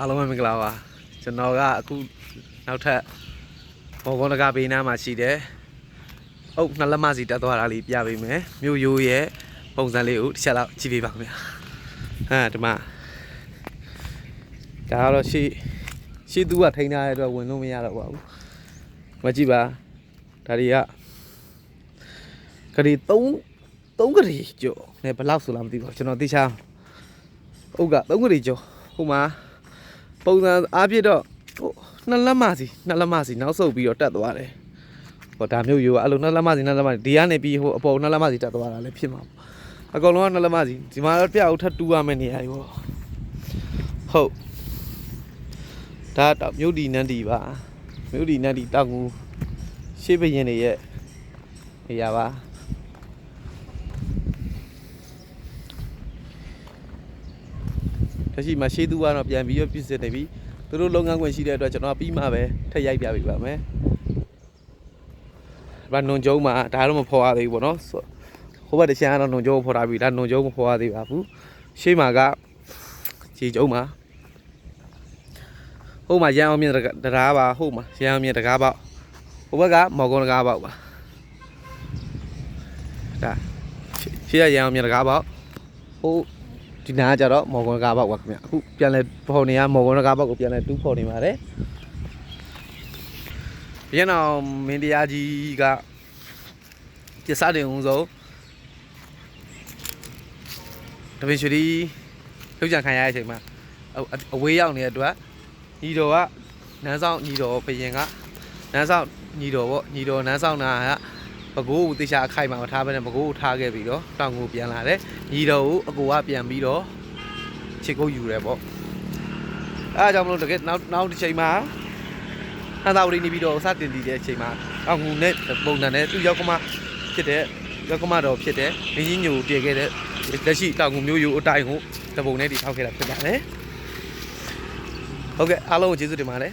အားလုံးပဲမင်္ဂလာပါကျွန်တော်ကအခုနောက်ထပ်ဘောကုန်းတကားဘေးနားမှာရှိတယ်အုတ်နှလက်မစီတက်သွားတာလေးပြပေးမယ်မြို့ရိုးရဲ့ပုံစံလေးကိုတစ်ချက်လောက်ကြည့်ပေးပါခင်ဗျာဟာဒီမှာဒါကတော့ရှေ့ရှေ့သူကထိန်းထားတဲ့အတွက်ဝင်လို့မရတော့ပါဘူးမကြည့်ပါဒါတွေကဂရီ3 3ဂရီကျော်နဲ့ဘယ်လောက်ဆိုလားမသိပါဘူးကျွန်တော်သိချာအုတ်က3ဂရီကျော်ဟိုမှာ ပုံစံအားဖြင့်တော့ဟိုနှစ်လက်မစီနှစ်လက်မစီနောက်ဆုတ်ပြီးတော့တက်သွားတယ်ဟောဒါမျိုးရိုးကအဲ့လိုနှစ်လက်မစီနှစ်လက်မစီဒီကနေပြီးဟိုအပေါ်နှစ်လက်မစီတက်သွားတာလည်းဖြစ်မှာပေါ့အကုန်လုံးကနှစ်လက်မစီဒီမှာတော့ပြအုပ်ထပ်တူရမယ့်နေရာကြီးပေါ့ဟုတ်ဒါတော့မြို့ဒီနန်းဒီပါမြို့ဒီနန်းဒီတောက်ကူရှေးဘရင်တွေရဲ့နေရာပါ တရှိမှရှေးသူကတော့ပြန်ပြီးတော့ပြည့်စစ်နေပြီသူတို့လုပ်ငန်းခွင်ရှိတဲ့အတွက်ကျွန်တော်ပြီးမှပဲထက်ရိုက်ပြပေးပါမယ်ဘာနုံကျုံမှာဒါတော့မဖော်ရသေးဘူးပေါ့နော်ဆိုဟိုဘက်တစ်ချမ်းကတော့နုံကျုံဖော်ထားပြီဒါနုံကျုံမဖော်ရသေးပါဘူးရှေးမှာကခြေကျုံမှာဟိုမှာရန်အောင်မြင်တကားပါဟိုမှာရန်အောင်မြင်တကားပေါက်ဟိုဘက်ကမော်ကွန်တကားပေါက်ပါဒါရှေးရရန်အောင်မြင်တကားပေါက်ဟို ဒီနားကကြတော့မော်ကွန်ကားဘောက်ပါခင်ဗျအခုပြန်လဲဖော်နေရမော်ကွန်ကားဘောက်ကိုပြန်လဲတူးဖော်နေပါတယ်ပြန်တော့မင်းတရားကြီးကပြစတဲ့ဦးဆုံးတပင်ရွှေဒီလှုပ်ကြံခံရတဲ့အချိန်မှာအအဝေးရောက်နေတဲ့အတွက်ညီတော်ကနန်းဆောင်ညီတော်ဘယင်ကနန်းဆောင်ညီတော်ပေါ့ညီတော်နန်းဆောင်နာက ပကိုးကိုတေချာအခိုက်မှာမထားဘဲနဲ့ပကိုးကိုထားခဲ့ပြီးတော့တောင်ကိုပြန်လာတယ်ညီတော်ကိုအကိုကပြန်ပြီးတော့ချစ်ကိုယူတယ်ပေါ့အဲအကြောင်းမလို့တကယ်နောက်နောက်တစ်ချိန်မှာဟန်သာဝရီနေပြီးတော့စတင်တည်တဲ့အချိန်မှာတောင်ငူနဲ့ပုံစံနဲ့သူ့ရောက်ကမဖြစ်တဲ့ရောက်ကမတော်ဖြစ်တဲ့မင်းကြီးညိုတည်ခဲ့တဲ့လက်ရှိတောင်ငူမျိုးယူအတိုင်းကိုတပုံနဲ့တည်ထောက်ခဲ့တာဖြစ်ပါတယ်ဟုတ်ကဲ့အားလုံးကိုကျေးဇူးတင်ပါတယ်